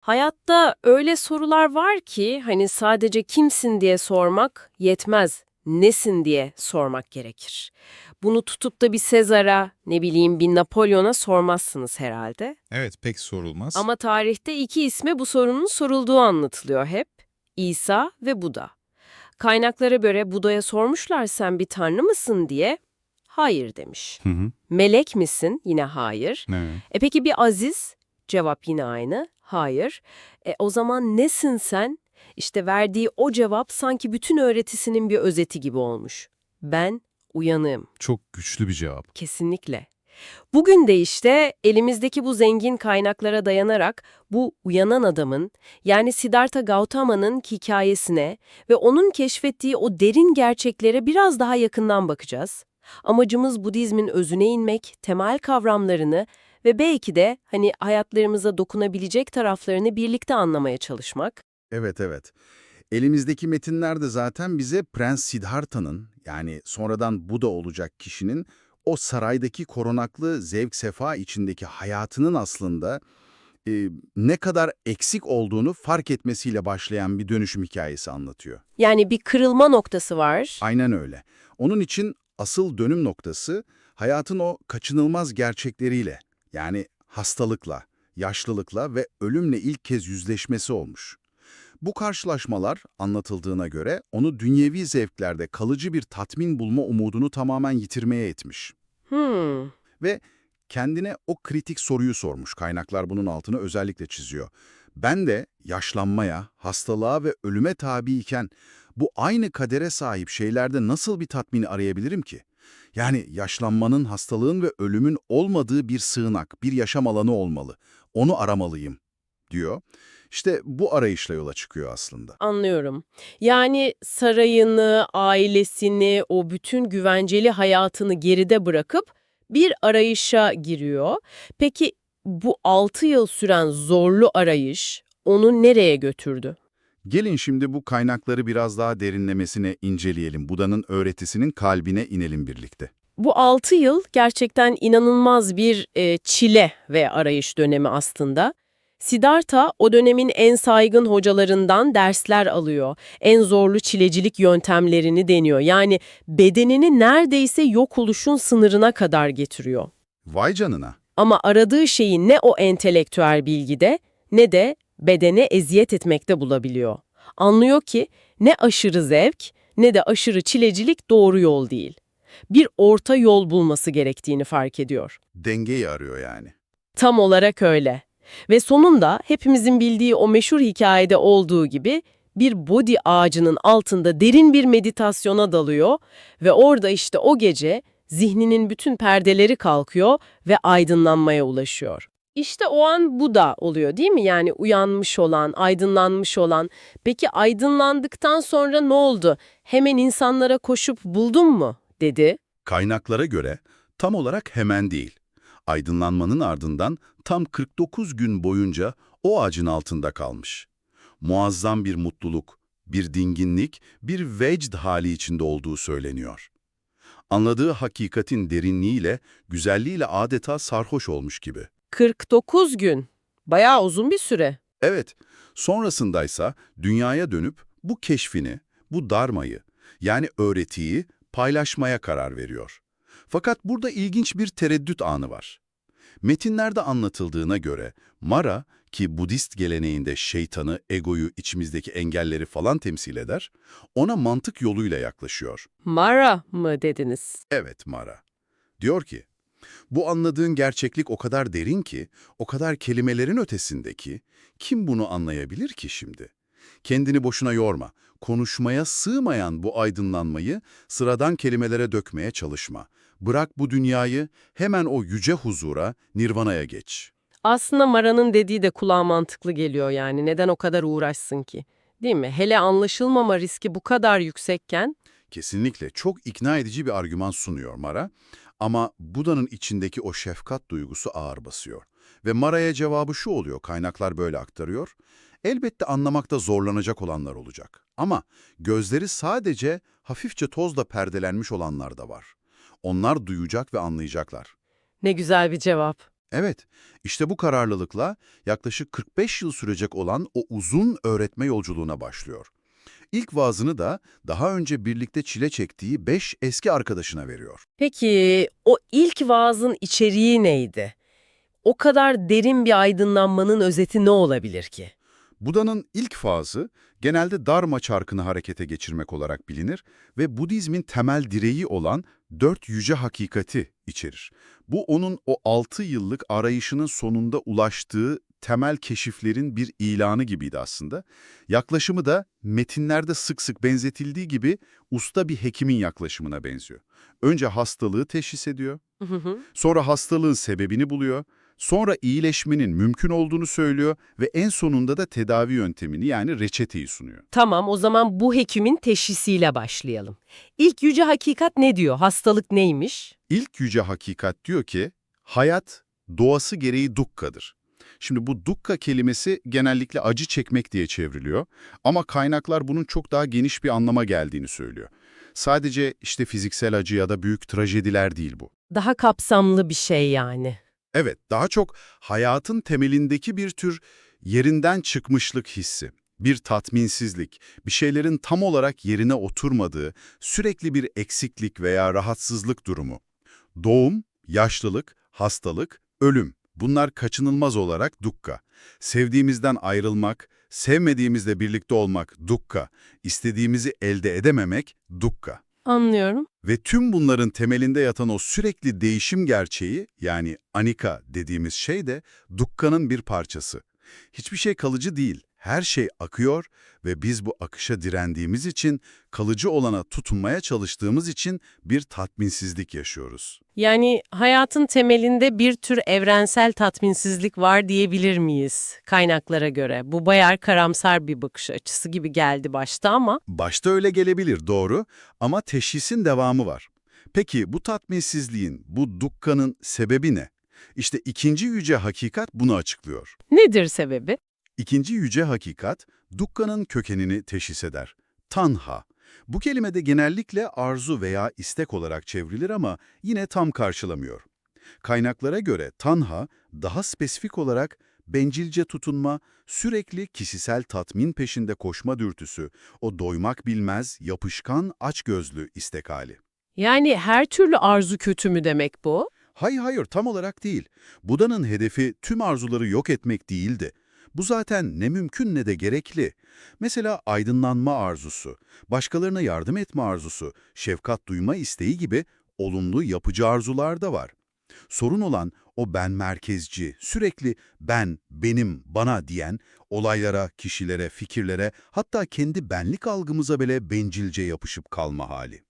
Hayatta öyle sorular var ki hani sadece kimsin diye sormak yetmez. Nesin diye sormak gerekir. Bunu tutup da bir Sezar'a, ne bileyim bir Napolyon'a sormazsınız herhalde. Evet, pek sorulmaz. Ama tarihte iki isme bu sorunun sorulduğu anlatılıyor hep. İsa ve Buda. Kaynaklara göre Buda'ya sormuşlar sen bir tanrı mısın diye. Hayır demiş. Hı hı. Melek misin? Yine hayır. Evet. E peki bir aziz? Cevap yine aynı. Hayır. E o zaman nesin sen? İşte verdiği o cevap sanki bütün öğretisinin bir özeti gibi olmuş. Ben uyanığım. Çok güçlü bir cevap. Kesinlikle. Bugün de işte elimizdeki bu zengin kaynaklara dayanarak bu uyanan adamın yani Siddhartha Gautama'nın hikayesine ve onun keşfettiği o derin gerçeklere biraz daha yakından bakacağız. Amacımız Budizmin özüne inmek, temel kavramlarını ve belki de hani hayatlarımıza dokunabilecek taraflarını birlikte anlamaya çalışmak. Evet evet. Elimizdeki metinler de zaten bize Prens Siddhartha'nın yani sonradan Buda olacak kişinin o saraydaki korunaklı zevk sefa içindeki hayatının aslında e, ne kadar eksik olduğunu fark etmesiyle başlayan bir dönüşüm hikayesi anlatıyor. Yani bir kırılma noktası var. Aynen öyle. Onun için asıl dönüm noktası hayatın o kaçınılmaz gerçekleriyle yani hastalıkla, yaşlılıkla ve ölümle ilk kez yüzleşmesi olmuş. Bu karşılaşmalar anlatıldığına göre onu dünyevi zevklerde kalıcı bir tatmin bulma umudunu tamamen yitirmeye etmiş. Hmm. Ve kendine o kritik soruyu sormuş. Kaynaklar bunun altını özellikle çiziyor. Ben de yaşlanmaya, hastalığa ve ölüme tabiyken bu aynı kadere sahip şeylerde nasıl bir tatmini arayabilirim ki? Yani yaşlanmanın, hastalığın ve ölümün olmadığı bir sığınak, bir yaşam alanı olmalı. Onu aramalıyım, diyor. İşte bu arayışla yola çıkıyor aslında. Anlıyorum. Yani sarayını, ailesini, o bütün güvenceli hayatını geride bırakıp bir arayışa giriyor. Peki bu 6 yıl süren zorlu arayış onu nereye götürdü? Gelin şimdi bu kaynakları biraz daha derinlemesine inceleyelim. Buda'nın öğretisinin kalbine inelim birlikte. Bu 6 yıl gerçekten inanılmaz bir e, çile ve arayış dönemi aslında. Siddhartha o dönemin en saygın hocalarından dersler alıyor. En zorlu çilecilik yöntemlerini deniyor. Yani bedenini neredeyse yok oluşun sınırına kadar getiriyor. Vay canına. Ama aradığı şeyi ne o entelektüel bilgide ne de bedene eziyet etmekte bulabiliyor. Anlıyor ki ne aşırı zevk ne de aşırı çilecilik doğru yol değil. Bir orta yol bulması gerektiğini fark ediyor. Dengeyi arıyor yani. Tam olarak öyle. Ve sonunda hepimizin bildiği o meşhur hikayede olduğu gibi bir bodi ağacının altında derin bir meditasyona dalıyor ve orada işte o gece zihninin bütün perdeleri kalkıyor ve aydınlanmaya ulaşıyor. İşte o an Buda oluyor değil mi? Yani uyanmış olan, aydınlanmış olan. Peki aydınlandıktan sonra ne oldu? Hemen insanlara koşup buldun mu? dedi. Kaynaklara göre tam olarak hemen değil. Aydınlanmanın ardından tam 49 gün boyunca o ağacın altında kalmış. Muazzam bir mutluluk, bir dinginlik, bir vecd hali içinde olduğu söyleniyor. Anladığı hakikatin derinliğiyle, güzelliğiyle adeta sarhoş olmuş gibi. 49 gün. Bayağı uzun bir süre. Evet, sonrasındaysa dünyaya dönüp bu keşfini, bu darmayı, yani öğretiyi paylaşmaya karar veriyor. Fakat burada ilginç bir tereddüt anı var. Metinlerde anlatıldığına göre Mara, ki Budist geleneğinde şeytanı, egoyu, içimizdeki engelleri falan temsil eder, ona mantık yoluyla yaklaşıyor. Mara mı dediniz? Evet Mara. Diyor ki, bu anladığın gerçeklik o kadar derin ki, o kadar kelimelerin ötesindeki, kim bunu anlayabilir ki şimdi? Kendini boşuna yorma, konuşmaya sığmayan bu aydınlanmayı sıradan kelimelere dökmeye çalışma. Bırak bu dünyayı, hemen o yüce huzura, nirvanaya geç. Aslında Mara'nın dediği de kulağa mantıklı geliyor yani. Neden o kadar uğraşsın ki? Değil mi? Hele anlaşılmama riski bu kadar yüksekken Kesinlikle çok ikna edici bir argüman sunuyor Mara ama Buda'nın içindeki o şefkat duygusu ağır basıyor. Ve Mara'ya cevabı şu oluyor, kaynaklar böyle aktarıyor. Elbette anlamakta zorlanacak olanlar olacak. Ama gözleri sadece hafifçe tozla perdelenmiş olanlar da var. Onlar duyacak ve anlayacaklar. ne güzel bir cevap. Evet, işte bu kararlılıkla yaklaşık 45 yıl sürecek olan o uzun öğretme yolculuğuna başlıyor. İlk vaazını da daha önce birlikte çile çektiği 5 eski arkadaşına veriyor. Peki o ilk vaazın içeriği neydi? O kadar derin bir aydınlanmanın özeti ne olabilir ki? Buda'nın ilk fazı genelde Dharma çarkını harekete geçirmek olarak bilinir ve Budizmin temel direği olan dört yüce hakikati içerir. Bu onun o altı yıllık arayışının sonunda ulaştığı temel keşiflerin bir ilanı gibiydi aslında. Yaklaşımı da metinlerde sık sık benzetildiği gibi usta bir hekimin yaklaşımına benziyor. Önce hastalığı teşhis ediyor. Sonra hastalığın sebebini buluyor, sonra iyileşmenin mümkün olduğunu söylüyor ve en sonunda da tedavi yöntemini yani reçeteyi sunuyor. Tamam o zaman bu hekimin teşhisiyle başlayalım. İlk yüce hakikat ne diyor? Hastalık neymiş? İlk yüce hakikat diyor ki, hayat doğası gereği dukkadır. Şimdi bu dukka kelimesi genellikle acı çekmek diye çevriliyor ama kaynaklar bunun çok daha geniş bir anlama geldiğini söylüyor. Sadece işte fiziksel acı ya da büyük trajediler değil bu. Daha kapsamlı bir şey yani. Evet, daha çok hayatın temelindeki bir tür yerinden çıkmışlık hissi. Bir tatminsizlik, bir şeylerin tam olarak yerine oturmadığı, sürekli bir eksiklik veya rahatsızlık durumu. Doğum, yaşlılık, hastalık, ölüm. Bunlar kaçınılmaz olarak dukka. Sevdiğimizden ayrılmak, sevmediğimizle birlikte olmak dukka. İstediğimizi elde edememek dukka. Anlıyorum. Ve tüm bunların temelinde yatan o sürekli değişim gerçeği yani anika dediğimiz şey de dukkanın bir parçası. Hiçbir şey kalıcı değil, her şey akıyor ve biz bu akışa direndiğimiz için, kalıcı olana tutunmaya çalıştığımız için bir tatminsizlik yaşıyoruz. Yani hayatın temelinde bir tür evrensel tatminsizlik var diyebilir miyiz kaynaklara göre? Bu bayağı karamsar bir bakış açısı gibi geldi başta ama Başta öyle gelebilir, doğru ama teşhisin devamı var. Peki bu tatminsizliğin, bu dukkanın sebebi ne? İşte ikinci yüce hakikat bunu açıklıyor. nedir sebebi? İkinci yüce hakikat, dukkanın kökenini teşhis eder. Tanha. Bu kelime de genellikle arzu veya istek olarak çevrilir ama yine tam karşılamıyor. Kaynaklara göre tanha, daha spesifik olarak bencilce tutunma, sürekli kişisel tatmin peşinde koşma dürtüsü, o doymak bilmez, yapışkan, açgözlü istek hali. Yani her türlü arzu kötü mü demek bu? Hayır hayır tam olarak değil. Buda'nın hedefi tüm arzuları yok etmek değildi. Bu zaten ne mümkün ne de gerekli. Mesela aydınlanma arzusu, başkalarına yardım etme arzusu, şefkat duyma isteği gibi olumlu yapıcı arzular da var. Sorun olan o ben merkezci, sürekli ben, benim, bana diyen, olaylara, kişilere, fikirlere, hatta kendi benlik algımıza bile bencilce yapışıp kalma hali.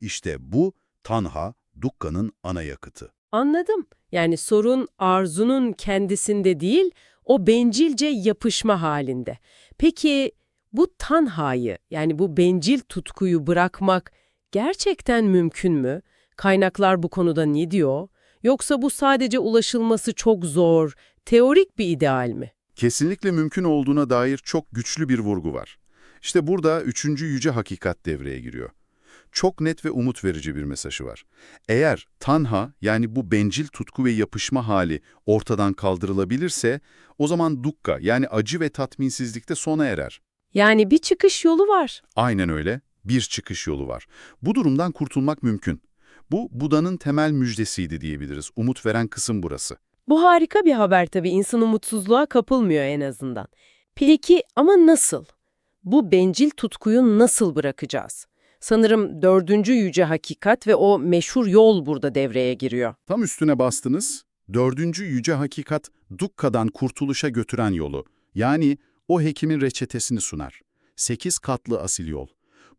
İşte bu tanha, dukka'nın ana yakıtı. Anladım. Yani sorun arzunun kendisinde değil, o bencilce yapışma halinde. Peki bu tanhayı yani bu bencil tutkuyu bırakmak gerçekten mümkün mü? Kaynaklar bu konuda ne diyor? Yoksa bu sadece ulaşılması çok zor, teorik bir ideal mi? Kesinlikle mümkün olduğuna dair çok güçlü bir vurgu var. İşte burada üçüncü yüce hakikat devreye giriyor. Çok net ve umut verici bir mesajı var. Eğer tanha yani bu bencil tutku ve yapışma hali ortadan kaldırılabilirse o zaman dukka yani acı ve tatminsizlikte sona erer. Yani bir çıkış yolu var. Aynen öyle. Bir çıkış yolu var. Bu durumdan kurtulmak mümkün. Bu Buda'nın temel müjdesiydi diyebiliriz. Umut veren kısım burası. Bu harika bir haber tabii. İnsan umutsuzluğa kapılmıyor en azından. Peki ama nasıl? Bu bencil tutkuyu nasıl bırakacağız? Sanırım dördüncü yüce hakikat ve o meşhur yol burada devreye giriyor. Tam üstüne bastınız. Dördüncü yüce hakikat Dukka'dan kurtuluşa götüren yolu. Yani o hekimin reçetesini sunar. Sekiz katlı asil yol.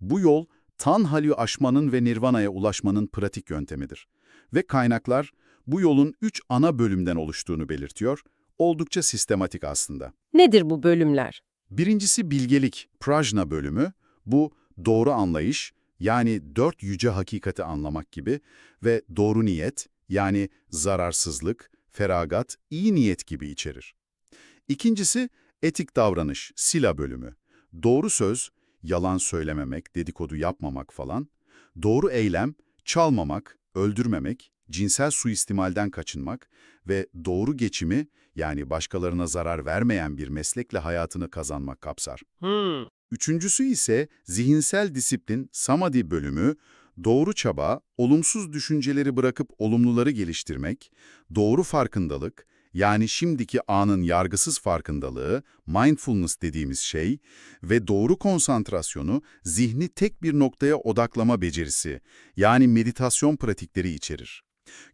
Bu yol Tanhal'ü aşmanın ve Nirvana'ya ulaşmanın pratik yöntemidir. Ve kaynaklar bu yolun üç ana bölümden oluştuğunu belirtiyor. Oldukça sistematik aslında. Nedir bu bölümler? Birincisi bilgelik, prajna bölümü. Bu doğru anlayış, yani dört yüce hakikati anlamak gibi ve doğru niyet, yani zararsızlık, feragat, iyi niyet gibi içerir. İkincisi etik davranış, sila bölümü. Doğru söz, yalan söylememek, dedikodu yapmamak falan. Doğru eylem, çalmamak, öldürmemek, cinsel suistimalden kaçınmak ve doğru geçimi yani başkalarına zarar vermeyen bir meslekle hayatını kazanmak kapsar. Hmm. Üçüncüsü ise zihinsel disiplin, samadhi bölümü, doğru çaba, olumsuz düşünceleri bırakıp olumluları geliştirmek, doğru farkındalık, yani şimdiki anın yargısız farkındalığı, mindfulness dediğimiz şey ve doğru konsantrasyonu, zihni tek bir noktaya odaklama becerisi, yani meditasyon pratikleri içerir.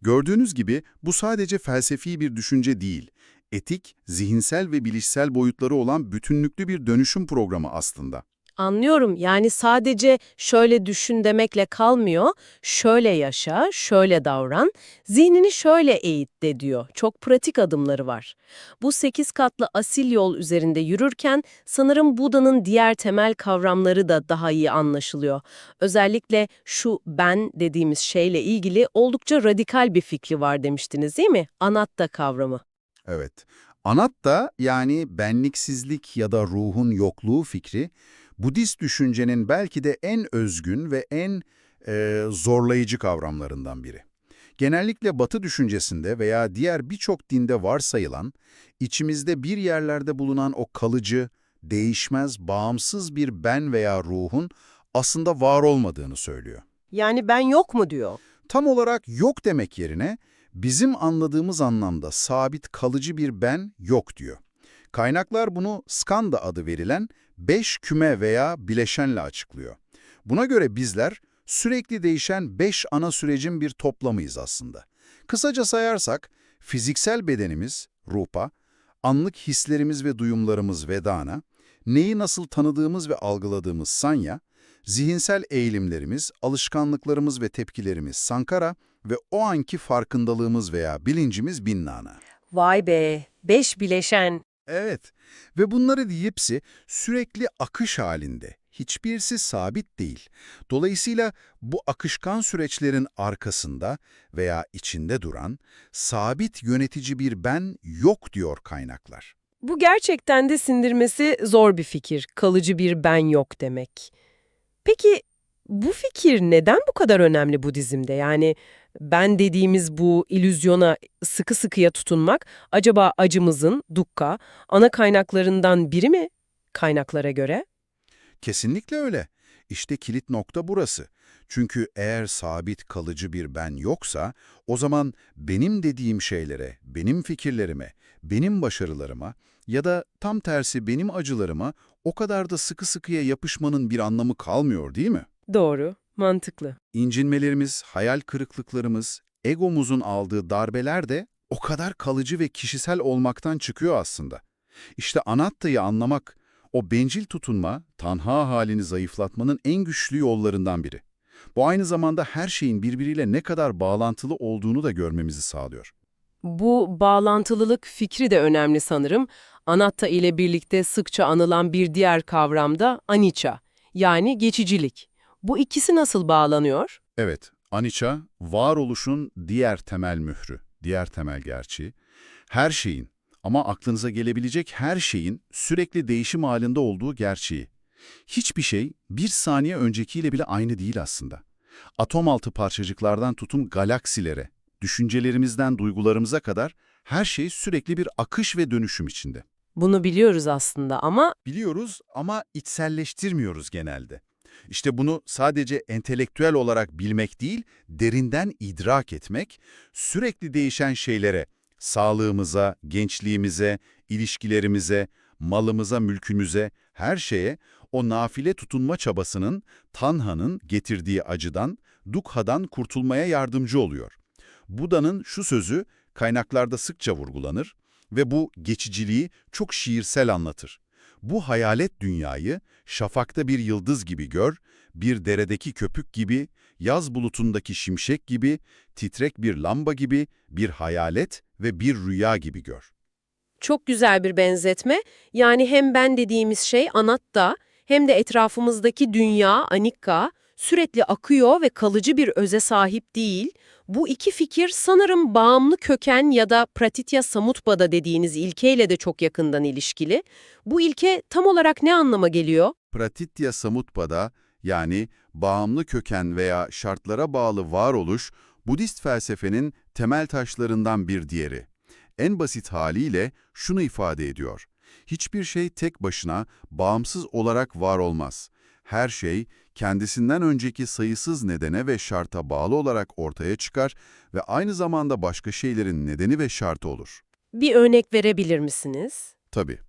Gördüğünüz gibi bu sadece felsefi bir düşünce değil, etik, zihinsel ve bilişsel boyutları olan bütünlüklü bir dönüşüm programı aslında. Anlıyorum. Yani sadece şöyle düşün demekle kalmıyor. Şöyle yaşa, şöyle davran, zihnini şöyle eğit de diyor. Çok pratik adımları var. Bu sekiz katlı asil yol üzerinde yürürken sanırım Buda'nın diğer temel kavramları da daha iyi anlaşılıyor. Özellikle şu ben dediğimiz şeyle ilgili oldukça radikal bir fikri var demiştiniz değil mi? Anatta kavramı. Evet. Anatta yani benliksizlik ya da ruhun yokluğu fikri, Budist düşüncenin belki de en özgün ve en e, zorlayıcı kavramlarından biri. Genellikle Batı düşüncesinde veya diğer birçok dinde varsayılan, içimizde bir yerlerde bulunan o kalıcı, değişmez, bağımsız bir ben veya ruhun aslında var olmadığını söylüyor. Yani ben yok mu diyor. Tam olarak yok demek yerine bizim anladığımız anlamda sabit kalıcı bir ben yok diyor. Kaynaklar bunu skanda adı verilen beş küme veya bileşenle açıklıyor. Buna göre bizler sürekli değişen beş ana sürecin bir toplamıyız aslında. Kısaca sayarsak fiziksel bedenimiz rupa, anlık hislerimiz ve duyumlarımız vedana, neyi nasıl tanıdığımız ve algıladığımız sanya, zihinsel eğilimlerimiz, alışkanlıklarımız ve tepkilerimiz sankara ve o anki farkındalığımız veya bilincimiz binnana. Vay be, beş bileşen. Evet ve bunları hepsi sürekli akış halinde. Hiçbirisi sabit değil. Dolayısıyla bu akışkan süreçlerin arkasında veya içinde duran sabit yönetici bir ben yok diyor kaynaklar. Bu gerçekten de sindirmesi zor bir fikir. Kalıcı bir ben yok demek. Peki bu fikir neden bu kadar önemli Budizm'de? Yani ben dediğimiz bu ilüzyona sıkı sıkıya tutunmak acaba acımızın, dukka, ana kaynaklarından biri mi kaynaklara göre? Kesinlikle öyle. İşte kilit nokta burası. Çünkü eğer sabit kalıcı bir ben yoksa, o zaman benim dediğim şeylere, benim fikirlerime, benim başarılarıma ya da tam tersi benim acılarıma o kadar da sıkı sıkıya yapışmanın bir anlamı kalmıyor değil mi? Doğru, mantıklı. İncinmelerimiz, hayal kırıklıklarımız, egomuzun aldığı darbeler de o kadar kalıcı ve kişisel olmaktan çıkıyor aslında. İşte anattayı anlamak, o bencil tutunma, tanha halini zayıflatmanın en güçlü yollarından biri. Bu aynı zamanda her şeyin birbiriyle ne kadar bağlantılı olduğunu da görmemizi sağlıyor. Bu bağlantılılık fikri de önemli sanırım. Anatta ile birlikte sıkça anılan bir diğer kavram da anicca, yani geçicilik. Bu ikisi nasıl bağlanıyor? Evet, anicca, varoluşun diğer temel mührü, diğer temel gerçeği. Her şeyin ama aklınıza gelebilecek her şeyin sürekli değişim halinde olduğu gerçeği. Hiçbir şey bir saniye öncekiyle bile aynı değil aslında. Atom altı parçacıklardan tutun galaksilere, düşüncelerimizden duygularımıza kadar her şey sürekli bir akış ve dönüşüm içinde. Bunu biliyoruz aslında ama Biliyoruz ama içselleştirmiyoruz genelde. İşte bunu sadece entelektüel olarak bilmek değil, derinden idrak etmek, sürekli değişen şeylere, sağlığımıza, gençliğimize, ilişkilerimize, malımıza, mülkümüze, her şeye o nafile tutunma çabasının, Tanha'nın getirdiği acıdan, Dukha'dan kurtulmaya yardımcı oluyor. Buda'nın şu sözü kaynaklarda sıkça vurgulanır ve bu geçiciliği çok şiirsel anlatır. Bu hayalet dünyayı şafakta bir yıldız gibi gör, bir deredeki köpük gibi, yaz bulutundaki şimşek gibi, titrek bir lamba gibi, bir hayalet ve bir rüya gibi gör. çok güzel bir benzetme. Yani hem ben dediğimiz şey anatta hem de etrafımızdaki dünya anikka sürekli akıyor ve kalıcı bir öze sahip değil. Bu iki fikir sanırım bağımlı köken ya da pratitya samutpada dediğiniz ilkeyle de çok yakından ilişkili. Bu ilke tam olarak ne anlama geliyor? Pratitya Samutpada yani bağımlı köken veya şartlara bağlı varoluş Budist felsefenin temel taşlarından bir diğeri. En basit haliyle şunu ifade ediyor. Hiçbir şey tek başına bağımsız olarak var olmaz. Her şey kendisinden önceki sayısız nedene ve şarta bağlı olarak ortaya çıkar ve aynı zamanda başka şeylerin nedeni ve şartı olur. Bir örnek verebilir misiniz? Tabii.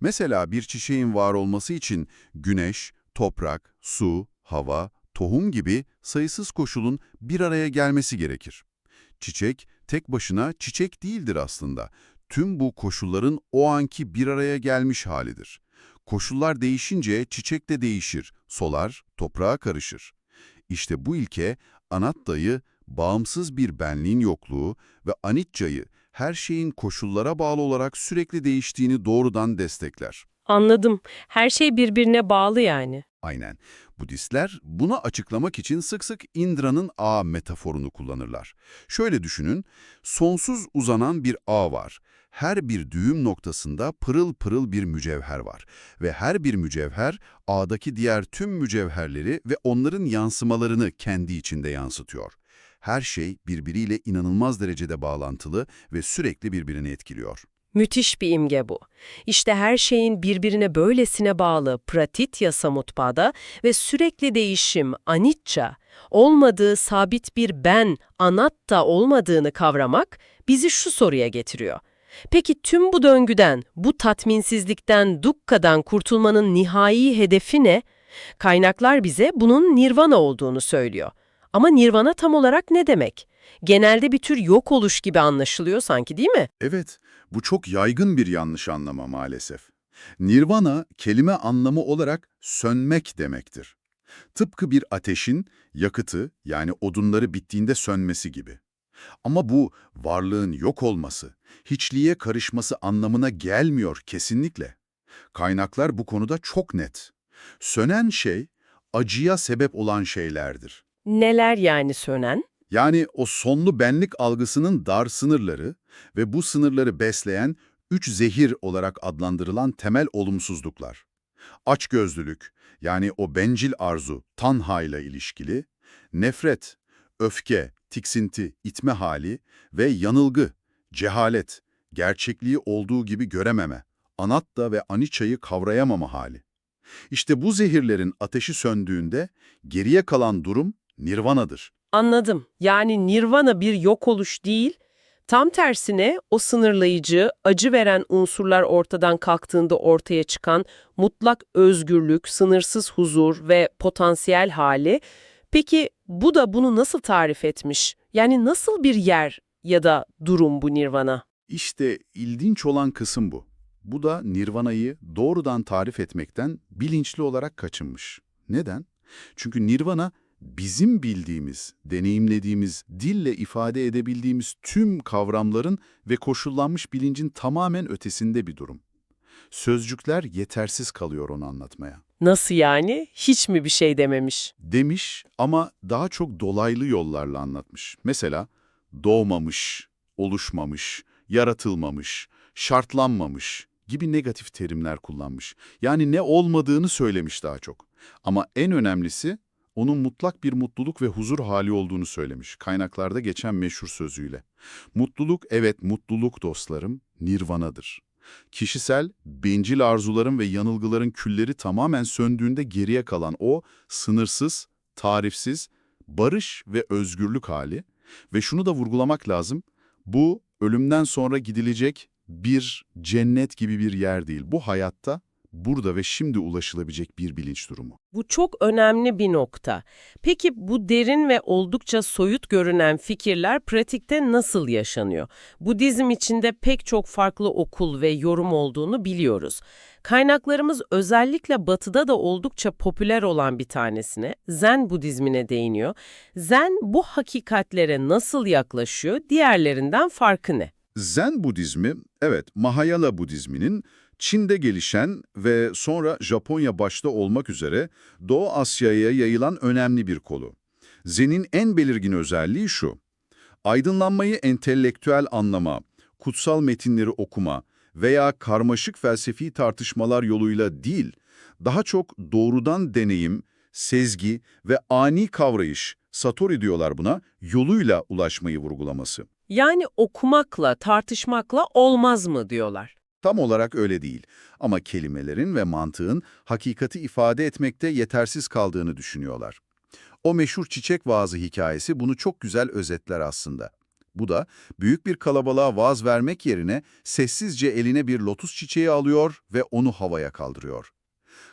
Mesela bir çiçeğin var olması için güneş, toprak, su, hava, tohum gibi sayısız koşulun bir araya gelmesi gerekir. Çiçek tek başına çiçek değildir aslında. Tüm bu koşulların o anki bir araya gelmiş halidir. Koşullar değişince çiçek de değişir, solar, toprağa karışır. İşte bu ilke Anatta'yı bağımsız bir benliğin yokluğu ve Anicca'yı her şeyin koşullara bağlı olarak sürekli değiştiğini doğrudan destekler. Anladım. Her şey birbirine bağlı yani. Aynen. Budistler bunu açıklamak için sık sık Indra'nın ağ metaforunu kullanırlar. Şöyle düşünün, sonsuz uzanan bir ağ var. Her bir düğüm noktasında pırıl pırıl bir mücevher var. Ve her bir mücevher ağdaki diğer tüm mücevherleri ve onların yansımalarını kendi içinde yansıtıyor. Her şey birbiriyle inanılmaz derecede bağlantılı ve sürekli birbirini etkiliyor. Müthiş bir imge bu. İşte her şeyin birbirine böylesine bağlı pratitya samutpada ve sürekli değişim anicca, olmadığı sabit bir ben, anatta olmadığını kavramak bizi şu soruya getiriyor. Peki tüm bu döngüden, bu tatminsizlikten, dukkadan kurtulmanın nihai hedefi ne? Kaynaklar bize bunun nirvana olduğunu söylüyor. Ama nirvana tam olarak ne demek? Genelde bir tür yok oluş gibi anlaşılıyor sanki değil mi? Evet, bu çok yaygın bir yanlış anlama maalesef. Nirvana, kelime anlamı olarak sönmek demektir. Tıpkı bir ateşin yakıtı yani odunları bittiğinde sönmesi gibi. Ama bu varlığın yok olması, hiçliğe karışması anlamına gelmiyor kesinlikle. Kaynaklar bu konuda çok net. Sönen şey, acıya sebep olan şeylerdir. Neler yani sönen? Yani o sonlu benlik algısının dar sınırları ve bu sınırları besleyen üç zehir olarak adlandırılan temel olumsuzluklar. Açgözlülük, yani o bencil arzu, tanha ile ilişkili, nefret, öfke, tiksinti, itme hali ve yanılgı, cehalet, gerçekliği olduğu gibi görememe, anatta ve aniçayı kavrayamama hali. İşte bu zehirlerin ateşi söndüğünde geriye kalan durum nirvanadır. Anladım. Yani nirvana bir yok oluş değil, tam tersine o sınırlayıcı, acı veren unsurlar ortadan kalktığında ortaya çıkan mutlak özgürlük, sınırsız huzur ve potansiyel hali. Peki bu da bunu nasıl tarif etmiş? Yani nasıl bir yer ya da durum bu nirvana? İşte ilginç olan kısım bu. Bu da Nirvana'yı doğrudan tarif etmekten bilinçli olarak kaçınmış. Neden? Çünkü Nirvana bizim bildiğimiz, deneyimlediğimiz, dille ifade edebildiğimiz tüm kavramların ve koşullanmış bilincin tamamen ötesinde bir durum. Sözcükler yetersiz kalıyor onu anlatmaya. Nasıl yani? Hiç mi bir şey dememiş? Demiş ama daha çok dolaylı yollarla anlatmış. Mesela doğmamış, oluşmamış, yaratılmamış, şartlanmamış gibi negatif terimler kullanmış. Yani ne olmadığını söylemiş daha çok. Ama en önemlisi onun mutlak bir mutluluk ve huzur hali olduğunu söylemiş. Kaynaklarda geçen meşhur sözüyle. Mutluluk, evet mutluluk dostlarım, nirvanadır. Kişisel, bencil arzuların ve yanılgıların külleri tamamen söndüğünde geriye kalan o sınırsız, tarifsiz, barış ve özgürlük hali ve şunu da vurgulamak lazım, bu ölümden sonra gidilecek bir cennet gibi bir yer değil. Bu hayatta, burada ve şimdi ulaşılabilecek bir bilinç durumu. Bu çok önemli bir nokta. Peki bu derin ve oldukça soyut görünen fikirler pratikte nasıl yaşanıyor? Budizm içinde pek çok farklı okul ve yorum olduğunu biliyoruz. Kaynaklarımız özellikle batıda da oldukça popüler olan bir tanesine, Zen Budizmine değiniyor. Zen bu hakikatlere nasıl yaklaşıyor, diğerlerinden farkı ne? Zen Budizmi, evet Mahayana Budizminin Çin'de gelişen ve sonra Japonya başta olmak üzere Doğu Asya'ya yayılan önemli bir kolu. Zen'in en belirgin özelliği şu. Aydınlanmayı entelektüel anlama, kutsal metinleri okuma veya karmaşık felsefi tartışmalar yoluyla değil, daha çok doğrudan deneyim, sezgi ve ani kavrayış, satori diyorlar buna, yoluyla ulaşmayı vurgulaması. Yani okumakla, tartışmakla olmaz mı diyorlar. Tam olarak öyle değil ama kelimelerin ve mantığın hakikati ifade etmekte yetersiz kaldığını düşünüyorlar. O meşhur çiçek vaazı hikayesi bunu çok güzel özetler aslında. Bu da büyük bir kalabalığa vaaz vermek yerine sessizce eline bir lotus çiçeği alıyor ve onu havaya kaldırıyor.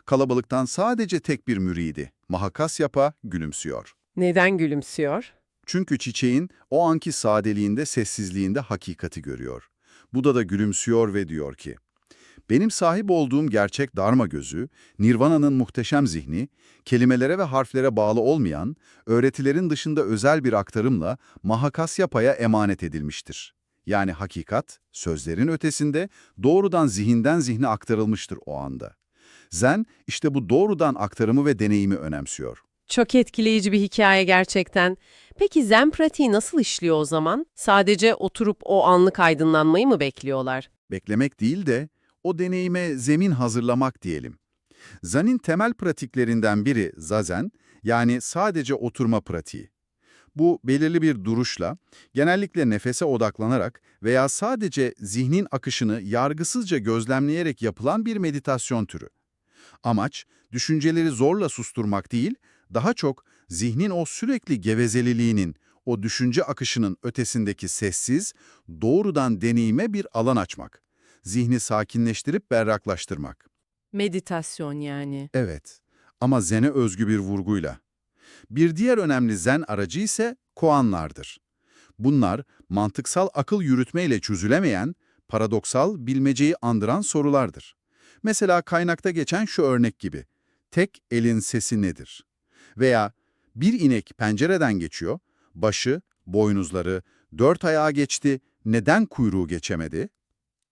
Kalabalıktan sadece tek bir müridi, Mahakas Yapa, gülümsüyor. Neden gülümsüyor? Çünkü çiçeğin o anki sadeliğinde, sessizliğinde hakikati görüyor. Buda da gülümsüyor ve diyor ki, benim sahip olduğum gerçek darma gözü, Nirvana'nın muhteşem zihni, kelimelere ve harflere bağlı olmayan, öğretilerin dışında özel bir aktarımla Mahakasyapa'ya emanet edilmiştir. Yani hakikat, sözlerin ötesinde doğrudan zihinden zihne aktarılmıştır o anda. Zen, işte bu doğrudan aktarımı ve deneyimi önemsiyor. Çok etkileyici bir hikaye gerçekten. Peki zen pratiği nasıl işliyor o zaman? Sadece oturup o anlık aydınlanmayı mı bekliyorlar? Beklemek değil de o deneyime zemin hazırlamak diyelim. Zen'in temel pratiklerinden biri zazen, yani sadece oturma pratiği. Bu belirli bir duruşla, genellikle nefese odaklanarak veya sadece zihnin akışını yargısızca gözlemleyerek yapılan bir meditasyon türü. Amaç, düşünceleri zorla susturmak değil, daha çok zihnin o sürekli gevezeliliğinin, o düşünce akışının ötesindeki sessiz, doğrudan deneyime bir alan açmak. Zihni sakinleştirip berraklaştırmak. Meditasyon yani. Evet, ama zene özgü bir vurguyla. Bir diğer önemli zen aracı ise koanlardır. Bunlar, mantıksal akıl yürütmeyle çözülemeyen, paradoksal bilmeceyi andıran sorulardır. Mesela kaynakta geçen şu örnek gibi, tek elin sesi nedir? Veya bir inek pencereden geçiyor, başı, boynuzları, dört ayağa geçti, neden kuyruğu geçemedi?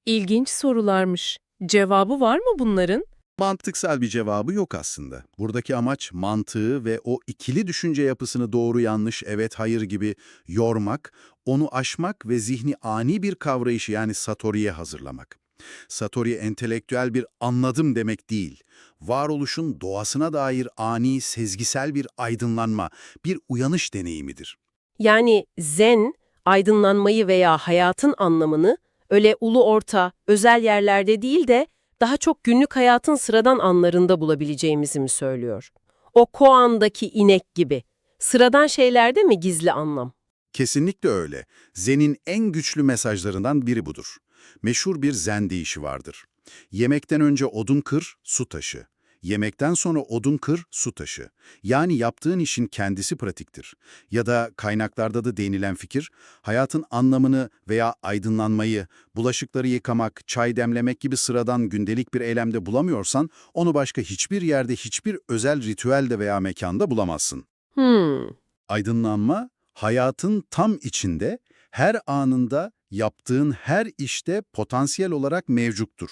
İlginç sorularmış. Cevabı var mı bunların? Mantıksal bir cevabı yok aslında. Buradaki amaç mantığı ve o ikili düşünce yapısını doğru yanlış, evet hayır gibi yormak, onu aşmak ve zihni ani bir kavrayışı yani satoriye hazırlamak. Satori entelektüel bir anladım demek değil. Varoluşun doğasına dair ani, sezgisel bir aydınlanma, bir uyanış deneyimidir. Yani zen, aydınlanmayı veya hayatın anlamını öyle ulu orta, özel yerlerde değil de daha çok günlük hayatın sıradan anlarında bulabileceğimizi mi söylüyor? O koandaki inek gibi. Sıradan şeylerde mi gizli anlam? Kesinlikle öyle. Zen'in en güçlü mesajlarından biri budur. Meşhur bir zen deyişi vardır. Yemekten önce odun kır, su taşı. Yemekten sonra odun kır, su taşı. Yani yaptığın işin kendisi pratiktir. Ya da kaynaklarda da değinilen fikir, hayatın anlamını veya aydınlanmayı, bulaşıkları yıkamak, çay demlemek gibi sıradan gündelik bir eylemde bulamıyorsan, onu başka hiçbir yerde, hiçbir özel ritüelde veya mekanda bulamazsın. Hmm, Aydınlanma, hayatın tam içinde, her anında, yaptığın her işte potansiyel olarak mevcuttur.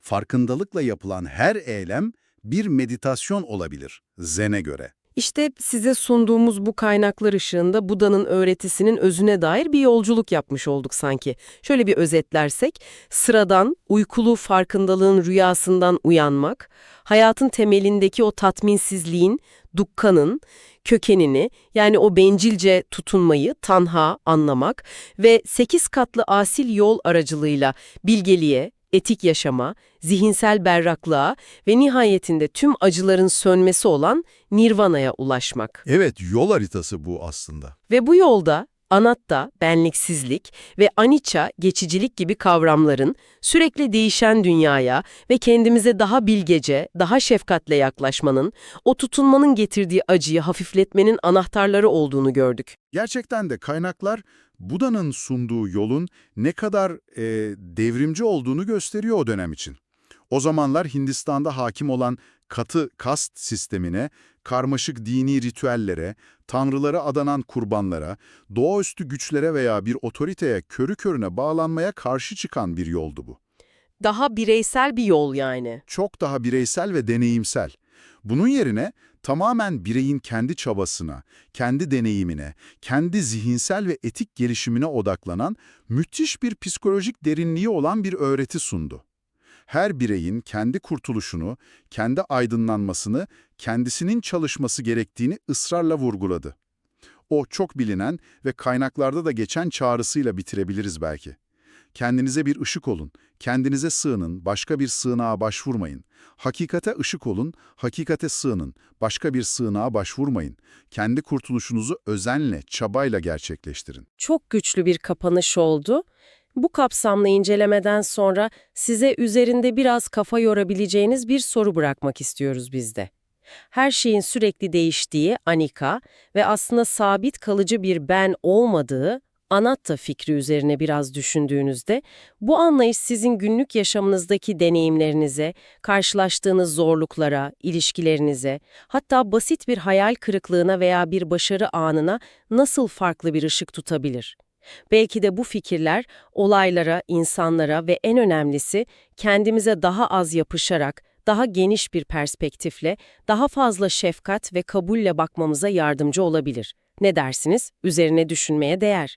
Farkındalıkla yapılan her eylem bir meditasyon olabilir, Zen'e göre. İşte size sunduğumuz bu kaynaklar ışığında Buda'nın öğretisinin özüne dair bir yolculuk yapmış olduk sanki. Şöyle bir özetlersek, sıradan, uykulu farkındalığın rüyasından uyanmak, hayatın temelindeki o tatminsizliğin, dukkanın, kökenini yani o bencilce tutunmayı, tanha anlamak ve sekiz katlı asil yol aracılığıyla bilgeliğe, etik yaşama, zihinsel berraklığa ve nihayetinde tüm acıların sönmesi olan nirvana'ya ulaşmak. Evet, yol haritası bu aslında. Ve bu yolda anatta, benliksizlik ve anicca, geçicilik gibi kavramların sürekli değişen dünyaya ve kendimize daha bilgece, daha şefkatle yaklaşmanın, o tutunmanın getirdiği acıyı hafifletmenin anahtarları olduğunu gördük. Gerçekten de kaynaklar Buda'nın sunduğu yolun ne kadar e, devrimci olduğunu gösteriyor o dönem için. O zamanlar Hindistan'da hakim olan katı kast sistemine, karmaşık dini ritüellere, tanrılara adanan kurbanlara, doğaüstü güçlere veya bir otoriteye körü körüne bağlanmaya karşı çıkan bir yoldu bu. Daha bireysel bir yol yani. Çok daha bireysel ve deneyimsel. Bunun yerine tamamen bireyin kendi çabasına, kendi deneyimine, kendi zihinsel ve etik gelişimine odaklanan müthiş bir psikolojik derinliği olan bir öğreti sundu. her bireyin kendi kurtuluşunu, kendi aydınlanmasını, kendisinin çalışması gerektiğini ısrarla vurguladı. O çok bilinen ve kaynaklarda da geçen çağrısıyla bitirebiliriz belki. Kendinize bir ışık olun, kendinize sığının, başka bir sığınağa başvurmayın. Hakikate ışık olun, hakikate sığının, başka bir sığınağa başvurmayın. Kendi kurtuluşunuzu özenle, çabayla gerçekleştirin. Çok güçlü bir kapanış oldu. Bu kapsamlı incelemeden sonra size üzerinde biraz kafa yorabileceğiniz bir soru bırakmak istiyoruz biz de. Her şeyin sürekli değiştiği Anika ve aslında sabit kalıcı bir ben olmadığı Anatta fikri üzerine biraz düşündüğünüzde bu anlayış sizin günlük yaşamınızdaki deneyimlerinize, karşılaştığınız zorluklara, ilişkilerinize, hatta basit bir hayal kırıklığına veya bir başarı anına nasıl farklı bir ışık tutabilir? Belki de bu fikirler olaylara, insanlara ve en önemlisi kendimize daha az yapışarak, daha geniş bir perspektifle, daha fazla şefkat ve kabulle bakmamıza yardımcı olabilir. Ne dersiniz? Üzerine düşünmeye değer.